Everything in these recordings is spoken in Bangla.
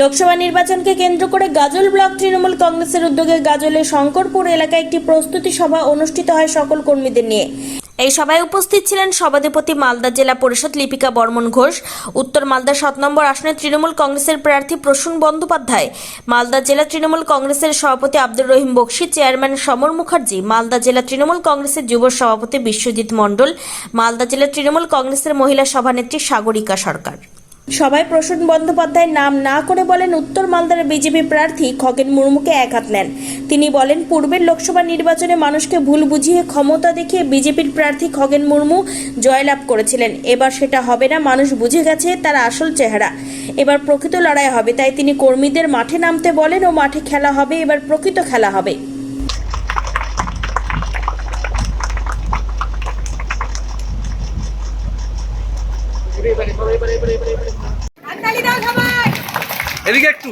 লোকসভা নির্বাচনকে কেন্দ্র করে গাজল ব্লক তৃণমূল কংগ্রেসের উদ্যোগে গাজলের শঙ্করপুর এলাকায় একটি প্রস্তুতি সভা অনুষ্ঠিত হয় সকল কর্মীদের নিয়ে। এই সভায় উপস্থিত ছিলেন সভাধিপতি মালদা জেলা পরিষদ লিপিকা বর্মন ঘোষ, উত্তর মালদা সাত নম্বর আসনে তৃণমূল কংগ্রেসের প্রার্থী প্রসূন বন্দ্যোপাধ্যায়, মালদা জেলা তৃণমূল কংগ্রেসের সভাপতি আব্দুর রহিম বক্সি, চেয়ারম্যান সমর মুখার্জি, মালদা জেলা তৃণমূল কংগ্রেসের যুব সভাপতি বিশ্বজিৎ মণ্ডল, মালদা জেলা তৃণমূল কংগ্রেসের মহিলা সভানেত্রী সাগরিকা সরকার। সভায় প্রসূন বন্দ্যোপাধ্যায়ের নাম না করে বলেন উত্তর মালদার বিজেপি প্রার্থী খগেন মুর্মুকে এক হাত নেন। তিনি বলেন, পূর্বের লোকসভা নির্বাচনে মানুষকে ভুল বুঝিয়ে ক্ষমতা দেখিয়ে বিজেপির প্রার্থী খগেন মুর্মু জয়লাভ করেছিলেন। এবার সেটা হবে না, মানুষ বুঝে গেছে তার আসল চেহারা। এবার প্রকৃত লড়াই হবে, তাই তিনি কর্মীদের মাঠে নামতে বলেন ও মাঠে খেলা হবে, এবার প্রকৃত খেলা হবে। এদিকে একটু।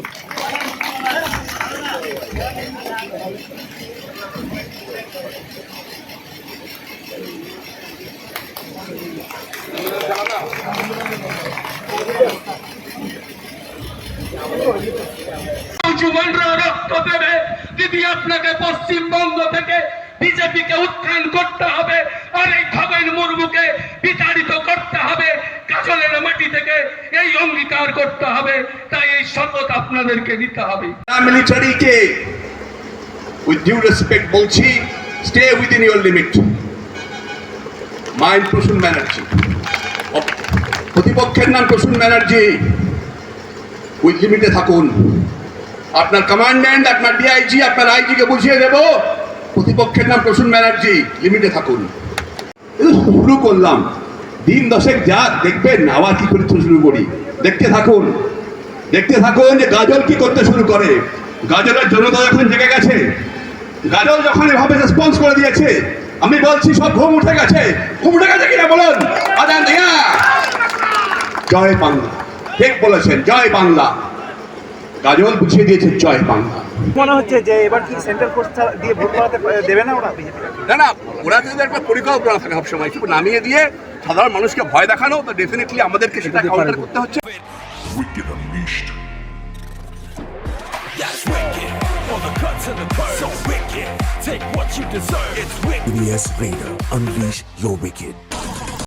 রক্ত দেবে। দিদি আপনাকে পশ্চিমবঙ্গ থেকে বিজেপিকে উত্থান করতে হবে আর এই খগেন মুর্মুকে বিতাড়িত করতে হবে কাজলের মাটি থেকে এই অঙ্গীকার করতে হবে, তাই এই শপথ আপনাদেরকে নিতে হবে। মিলিটারিকে উইথ ডিউ রেসপেক্ট বলছি stay within your limit mind Prasun Banerjee. প্রতিপক্ষের নাম প্রসূন ব্যানার্জি। উইথ লিমিটে থাকুন। আপনার কমান্ড্যান্ট আপনার ডিআইজি আপনার আইজিকে বুঝিয়ে দেব। প্রতিপক্ষের নাম প্রসূন ব্যানার্জি লিমিটে থাকুন। শুরু করলাম। দিন দশেক যাক দেখবেন আবার কি করে শুরু করি? দেখতে থাকুন। দেখতে থাকুন যে গাজল কি করতে শুরু করে। গাজলের জনতা যখন জেগে গেছে গাজল যখন এভাবে রেসপন্স করে দিয়েছে আমি বলছি সব ঘুম উঠে গেছে। ঘুম উঠে গেছে কিনা বলুন? দিয়া। জয় বাংলা। ঠিক বলেছেন জয় বাংলা। গাজল বুঝিয়ে দিয়েছে জয় বাংলা। মনে হচ্ছে যে এবার কি সেন্ট্রাল ফোর্স দিয়ে ভোট করাতে দেবে না ওরা? বিজেপি না না ওরা যদি একটা পরিকল্পনা থাকে সবসময়। শুধু নামিয়ে দিয়ে সাধারণ মানুষকে ভয় দেখানো তো ডেফিনেটলি আমাদেরকে সেটা কাউন্টার করতে হচ্ছে Wicked Unleashed. That's wicked. For the cut to the curve. So wicked. Take what you deserve. It's wicked. EBS Raider. Unleash your wicked.